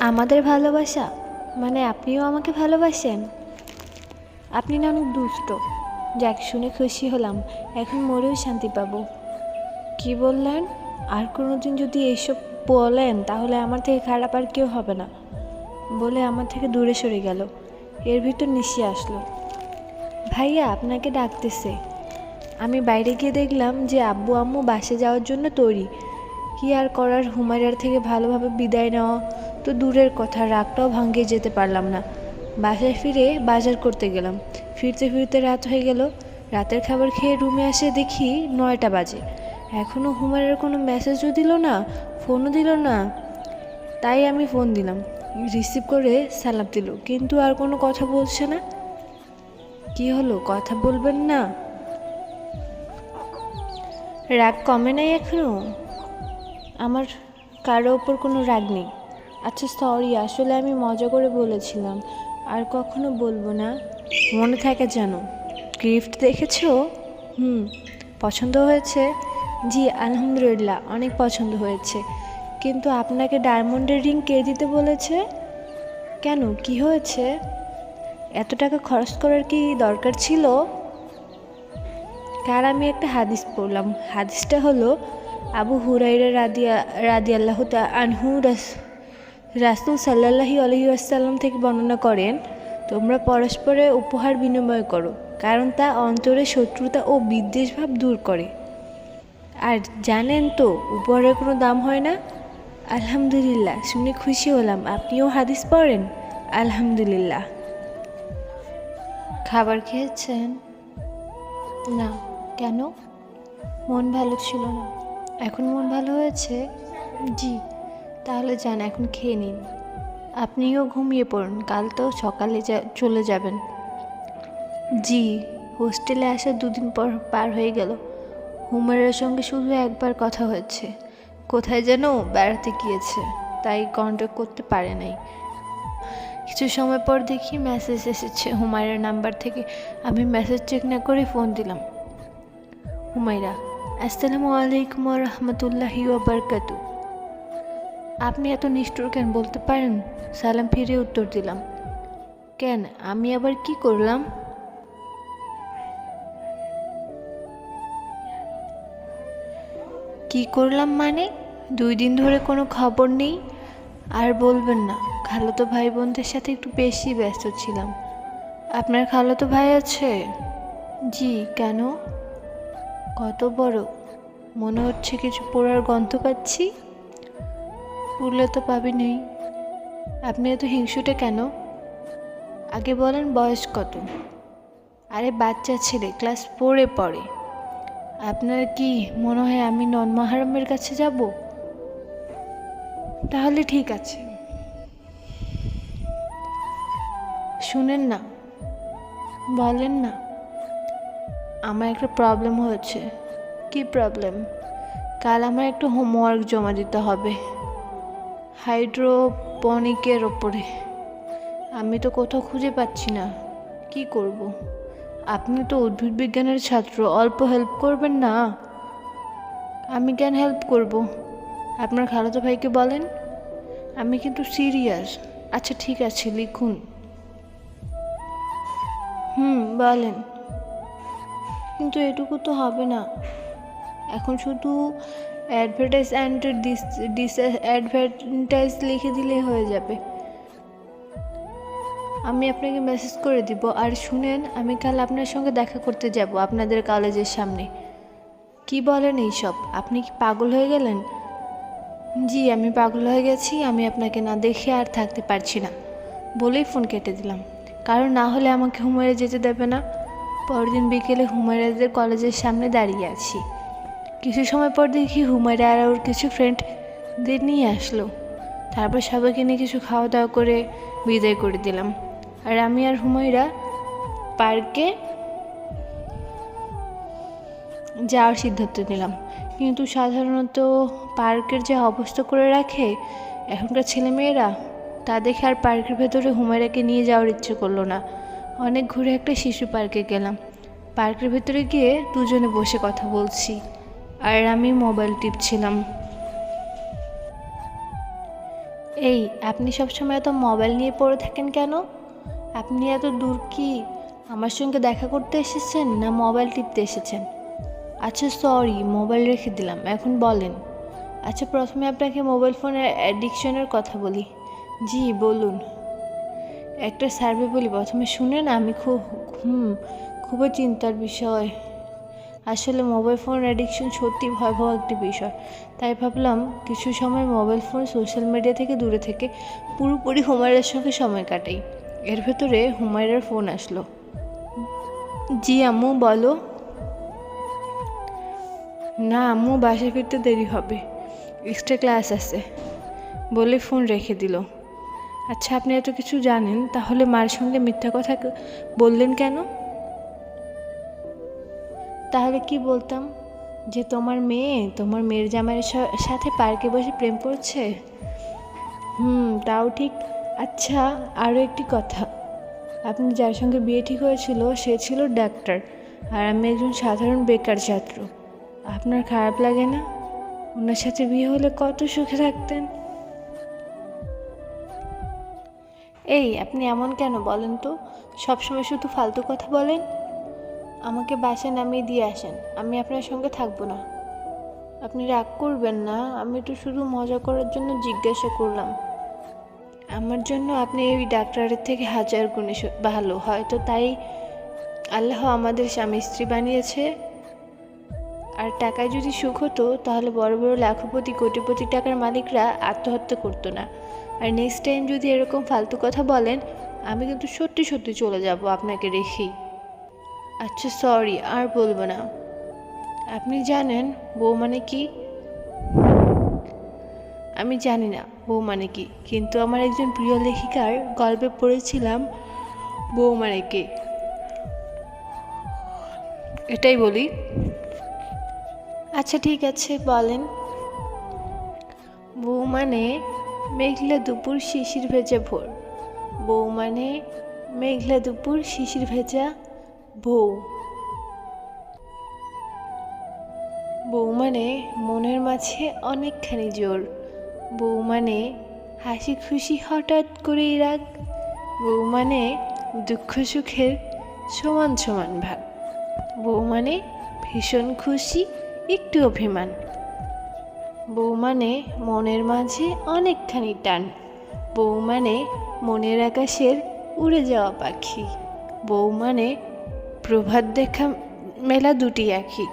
আমাদের ভালোবাসা? মানে আপনিও আমাকে ভালোবাসেন? আপনি না অনেক দুষ্ট। যাক, শুনে খুশি হলাম। এখন মরেও শান্তি পাবো। কি বললেন? আর কোনো দিন যদি এইসব বলেন, তাহলে আমার থেকে খারাপ আর কেউ হবে না। বলে আমার থেকে দূরে সরে গেল। এর ভিতর নিশি আসলো। ভাইয়া, আপনাকে ডাকতেছে। আমি বাইরে গিয়ে দেখলাম যে আব্বু আম্মু বাসে যাওয়ার জন্য তৈরি। কি আর করার, হুমায়রার থেকে ভালোভাবে বিদায় নেওয়া তো দূরের কথা, রাগটাও ভাঙ্গিয়ে যেতে পারলাম না। বাসায় ফিরে বাজার করতে গেলাম। ফিরতে ফিরতে রাত হয়ে গেল। রাতের খাবার খেয়ে রুমে আসে দেখি নয়টা বাজে। এখনও হুমায়রার কোনো মেসেজও দিল না, ফোনও দিল না। তাই আমি ফোন দিলাম। রিসিভ করে সালাম দিল, কিন্তু আর কোনো কথা বলছে না। কি হলো? কথা বলবেন না? রাগ কমে নাই এখনও আমার কারও ওপর কোনো রাগ নেই। আচ্ছা সরি আসলে আমি মজা করে বলেছিলাম। আর কখনো বলব না। মনে থাকে যেন। গিফট দেখেছ? হুম, পছন্দ হয়েছে? জি, আলহামদুলিল্লাহ, অনেক পছন্দ হয়েছে। কিন্তু আপনাকে ডায়মন্ডের রিং কে দিতে বলেছে? কেন? কি হয়েছে? এত টাকা খরচ করার কি দরকার ছিল? কার আমি একটা হাদিস পড়লাম। হাদিসটা হলো আবু হুরাইরা রাদিয়া রাদি আল্লাহ আনহু রাস রাসুল সাল্লাহি আলহি থেকে বর্ণনা করেন তোমরা পরস্পরে উপহার বিনিময় করো কারণ তা অন্তরে শত্রুতা ও বিদ্বেষভাব দূর করে। আর জানেন তো উপহারের কোনো দাম হয় না? আলহামদুলিল্লাহ শুনে খুশি হলাম। আপনিও হাদিস পড়েন? আলহামদুলিল্লাহ। খাবার খেয়েছেন? না। কেন? মন ভালো ছিল না। এখন মন ভালো হয়েছে? জি। তাহলে যান, এখন খেয়ে নিন। আপনিও ঘুমিয়ে পড়ুন, কাল তো সকালে যা, চলে যাবেন। জি, হোস্টেলে আসা দুদিন পর পার হয়ে গেল। হুমারের সঙ্গে শুধু একবার কথা হয়েছে। কোথায় যেন বেড়াতে গিয়েছে, তাই কন্ট্যাক্ট করতে পারে নাই। কিছু সময় পর দেখি মেসেজ এসেছে হুমায়রার নাম্বার থেকে। আমি মেসেজ চেক না করে ফোন দিলাম। হুমায়রা, আসসালামু আলাইকুম রহমতুল্লাহি ওবরকাতু আপনি এত নিষ্ঠুর কেন বলতে পারেন? সালাম ফিরে উত্তর দিলাম। কেন, আমি আবার কি করলাম? কি করলাম মানে? দুই দিন ধরে কোনো খবর নেই? আর বলবেন না, খালাতো ভাই বোনদের সাথে একটু বেশি ব্যস্ত ছিলাম। আপনার খালাতো ভাই আছে? জি, কেন? কত বড়? মনে হচ্ছে কিছু পড়ার গন্ধ পাচ্ছি। পুরলে তো পাবি নেই। আপনি এত হিংসুটে কেন? আগে বলেন বয়স কত। আরে বাচ্চা ছেলে, ক্লাস ফোরে পড়ে। আপনার কি মনে হয় আমি নন মাহারামের কাছে যাব? তাহলে ঠিক আছে। শুনেন না। বলেন না। আমার একটা প্রবলেম হয়েছে। কি প্রবলেম কাল আমার একটু হোমওয়ার্ক জমা দিতে হবে। হাইড্রোপনিকের ওপরে। আমি তো কোথাও খুঁজে পাচ্ছি না। কি করব। আপনি তো উদ্ভিদ বিজ্ঞানের ছাত্র, অল্প হেল্প করবেন না? আমি কেন হেল্প করব। আপনার খালাতো ভাইকে বলেন। আমি কিন্তু সিরিয়াস আচ্ছা ঠিক আছে, লিখুন। হুম, বলেন। কিন্তু এটুকু তো হবে না। এখন শুধু advertise and dis dis advertise লিখে দিলেই হয়ে যাবে। আমি আপনাকে মেসেজ করে দিব, আর শুনেন, আমি কাল আপনার সঙ্গে দেখা করতে যাব আপনাদের কলেজের সামনে। কি বলেন এইসব? আপনি কি পাগল হয়ে গেলেন? জি, আমি পাগল হয়ে গেছি, আমি আপনাকে না দেখে আর থাকতে পারছি না। বলেই ফোন কেটে দিলাম। কারণ না হলে আমাকে হুমায়রা যেতে দেবে না। পরদিন বিকেলে হুমায়রাদের কলেজের সামনে দাঁড়িয়ে আছি। কিছু সময় পর দেখি হুমায়রা আর ওর কিছু ফ্রেন্ডদের নিয়ে আসলো। তারপর সবাইকে নিয়ে কিছু খাওয়া দাওয়া করে বিদায় করে দিলাম। আর আমি আর হুমায়রা পার্কে যাওয়ার সিদ্ধান্ত নিলাম। কিন্তু সাধারণত পার্কের যে অবস্থা করে রাখে এখনকার ছেলেমেয়েরা, তা দেখে আর পার্কের ভেতরে হুমায়রাকে নিয়ে যাওয়ার ইচ্ছে করল না। অনেক ঘুরে একটা শিশু পার্কে গেলাম। পার্কের ভেতরে গিয়ে দুজনে বসে কথা বলছি। আর আমি মোবাইল টিপছিলাম। এই, আপনি সবসময় এত মোবাইল নিয়ে পড়ে থাকেন কেন? আপনি এত দূর কি আমার সঙ্গে দেখা করতে এসেছেন না মোবাইল টিপতে এসেছেন? আচ্ছা সরি মোবাইল রেখে দিলাম, এখন বলেন। আচ্ছা প্রথমে আপনাকে মোবাইল ফোনের অ্যাডিকশনের কথা বলি। জি, বলুন। একটা সার্ভে বলি, প্রথমে শুনেন, আমি খুব, হুম, খুবই চিন্তার বিষয়। আসলে মোবাইল ফোন অ্যাডিকশন সত্যি ভয়াবহ একটি বিষয়। তাই ভাবলাম কিছু সময় মোবাইল ফোন সোশ্যাল মিডিয়া থেকে দূরে থেকে পুরোপুরি হুমায়রার সঙ্গে সময় কাটাই। এর ভেতরে হুমায়রার ফোন আসলো। জি আম্মু, বলো। না আম্মু, বাসায় ফিরতে দেরি হবে। এক্সট্রা ক্লাস আছে। বলে ফোন রেখে দিল। আচ্ছা আপনি এত কিছু জানেন, তাহলে মার সঙ্গে মিথ্যা কথা বললেন কেন? তাহলে কি বলতাম? যে তোমার মেয়ে, তোমার মেয়ের জামাইয়ের সাথে পার্কে বসে প্রেম করছে? হুম, তাও ঠিক। আচ্ছা আরও একটি কথা। আপনি যার সঙ্গে বিয়ে ঠিক হয়েছিল, সে ছিল ডাক্তার। আর আমি একজন সাধারণ বেকার ছাত্র। আপনার খারাপ লাগে না? ওনার সাথে বিয়ে হলে কত সুখে থাকতেন? এই, আপনি এমন কেন বলেন তো? সবসময় শুধু ফালতু কথা বলেন? আমাকে বাসায় নামিয়ে দিয়ে আসেন। আমি আপনার সঙ্গে থাকব না। আপনি রাগ করবেন না, আমি তো শুধু মজা করার জন্য জিজ্ঞাসা করলাম। আমার জন্য আপনি এই ডাক্তারের থেকে হাজার গুণে ভালো, হয়তো তাই আল্লাহ আমাদের স্বামী স্ত্রী বানিয়েছে। আর টাকায় যদি সুখ হতো, তাহলে বড় বড় লাখপতি, কোটিপতি টাকার মালিকরা আত্মহত্যা করতো না। আর নেক্সট টাইম যদি এরকম ফালতু কথা বলেন, আমি কিন্তু সত্যি সত্যি চলে যাব আপনাকে রেখেই। আচ্ছা সরি আর বলব না। আপনি জানেন বউ মানে কি? আমি জানি না বউ মানে কি, কিন্তু আমার একজন প্রিয় লেখিকার গল্পে পড়েছিলাম বউ মানে কি। এটাই বলি। আচ্ছা ঠিক আছে, বলেন। বউ মানে মেঘলা দুপুর শিশির ভেজা ভোর। বউ মানে মেঘলা দুপুর শিশির ভেজা বউ। বউ মানে মনের মাঝে অনেকখানি জোর। বউ মানে হাসি খুশি হঠাৎ করেই রাগ। বউ মানে দুঃখ সুখের সমান সমান ভাগ বউ মানে ভীষণ খুশি, একটু অভিমান। বউ মানে মনের মাঝে অনেকখানি টান। বউ মানে মনের আকাশের উড়ে যাওয়া পাখি। বউ মানে প্রভাত দেখা মেলা দুটি একই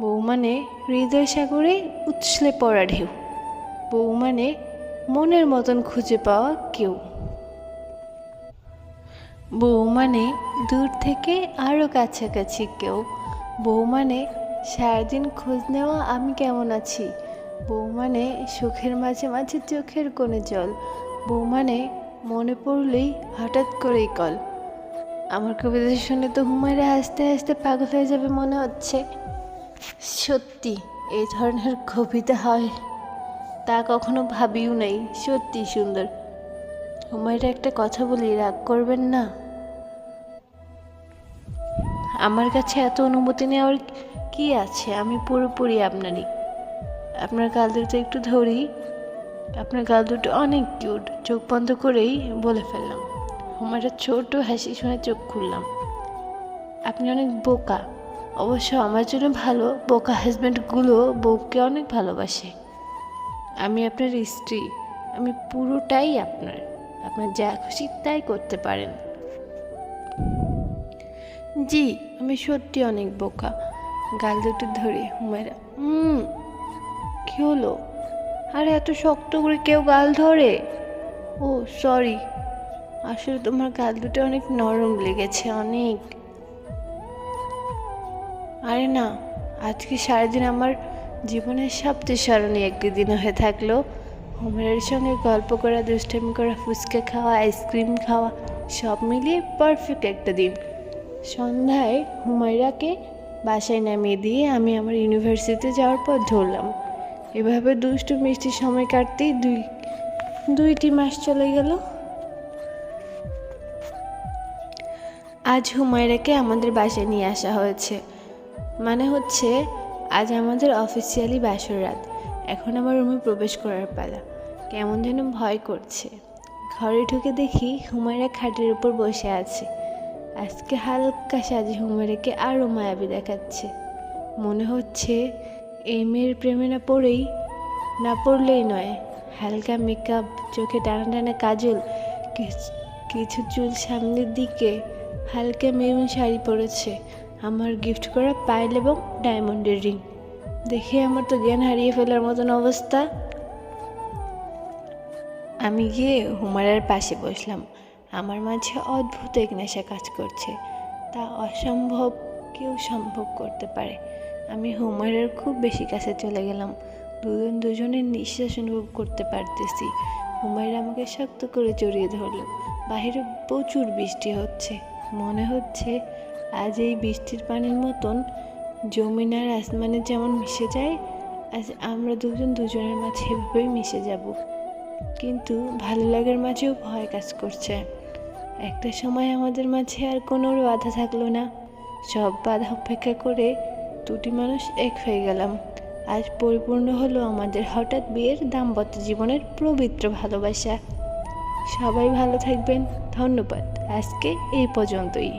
বউ মানে হৃদয় সাগরে উছলে পড়া ঢেউ। বউ মানে মনের মতন খুঁজে পাওয়া কেউ। বউ মানে দূর থেকে আরও কাছাকাছি কেউ। বউ মানে সারাদিন খোঁজ নেওয়া, আমি কেমন আছি? বউ মানে সুখের মাঝে মাঝে চোখের কোণে জল। বউ মানে মনে পড়লেই হঠাৎ করেই কল। আমার কবিতা শুনে তো হুমায়রা আস্তে আস্তে পাগল হয়ে যাবে মনে হচ্ছে। সত্যি, এই ধরনের কবিতা হয়, তা কখনো ভাবিও নাই। সত্যি সুন্দর। হুমায়রা একটা কথা বলি, রাগ করবেন না। আমার কাছে এত অনুমতি নেওয়ার কি আছে? আমি পুরোপুরি আপনারই। আপনার গাল দুটো একটু ধরি। আপনার গাল দুটো অনেক কিউট। চোখ বন্ধ করেই বলে ফেললাম। হুমায়রা ছোট হাসি শুনে চোখ খুললাম। আপনি অনেক বোকা। অবশ্য আমার জন্য ভালো বোকা হাজব্যান্ডগুলো বউকে অনেক ভালোবাসে। আমি আপনার স্ত্রী। আমি পুরোটাই আপনার। আপনার যা খুশি তাই করতে পারেন। জি, আমি সত্যি অনেক বোকা। গাল দুটো ধরে হুমায়রা, হুম, কি হলো? আরে এত শক্ত করে কেউ গাল ধরে? ও সরি আসলে তোমার গাল দুটো অনেক নরম লেগেছে, অনেক। আরে না, আজকে সারাদিন আমার জীবনের সবচেয়ে স্মরণীয় একটি দিন হয়ে থাকল। হুমারের সঙ্গে গল্প করা, দুষ্টামি করা, ফুচকা খাওয়া, আইসক্রিম খাওয়া, সব মিলিয়ে পারফেক্ট একটা দিন। সন্ধ্যায় হুমায়রাকে বাসায় নামিয়ে দিয়ে আমি আমার ইউনিভার্সিটিতে যাওয়ার পর ধরলাম। এভাবে দুষ্টু মিষ্টি সময় কাটতেই দুই, দুইটি মাস চলে গেল। আজ হুমায়রাকে আমাদের বাসায় নিয়ে আসা হয়েছে। মানে হচ্ছে, আজ আমাদের অফিসিয়ালি বাসর রাত। এখন আমার রুমে প্রবেশ করার পালা। কেমন যেন ভয় করছে। ঘরে ঢুকে দেখি হুমায়রা খাটের উপর বসে আছে। আজকে হালকা সাজে হুমায়রাকে আরও মায়াবী দেখাচ্ছে। মনে হচ্ছে, এই মেয়ের প্রেমে না পড়েই, না পড়লেই নয়। হালকা মেকআপ চোখে টানা টানা কাজল, কিছু চুল সামনের দিকে হালকা মেরুন শাড়ি পরেছে। আমার গিফট করা পায়েল এবং ডায়মন্ডের রিং দেখে আমার তো জ্ঞান হারিয়ে ফেলার মতন অবস্থা। আমি গিয়ে হুমারার পাশে বসলাম। আমার মাঝে অদ্ভুত এক নেশা কাজ করছে। তা অসম্ভব কেউ সম্ভব করতে পারে। আমি হুমায়রার খুব বেশি কাছে চলে গেলাম। দুজন দুজনের নিঃশ্বাস অনুভব করতে পারতেছি। হুমায়রা আমাকে শক্ত করে জড়িয়ে ধরলো। বাইরে প্রচুর বৃষ্টি হচ্ছে। মনে হচ্ছে আজ এই বৃষ্টির পানির মতন জমিন আর আসমানে যেমন মিশে যায়, আজ আমরা দুজন দুজনের মাঝে এভাবেই মিশে যাব। কিন্তু ভালো লাগার মাঝেও ভয় কাজ করছে। একটা সময় আমাদের মাঝে আর কোনো বাধা থাকল না। সব বাধা উপেক্ষা করে দুটি মানুষ এক হয়ে গেলাম। আজ পরিপূর্ণ হলো আমাদের হঠাৎ বিয়ের দাম্পত্য জীবনের পবিত্র ভালোবাসা। সবাই ভালো থাকবেন ধন্যবাদ। আজকে এই পর্যন্তই।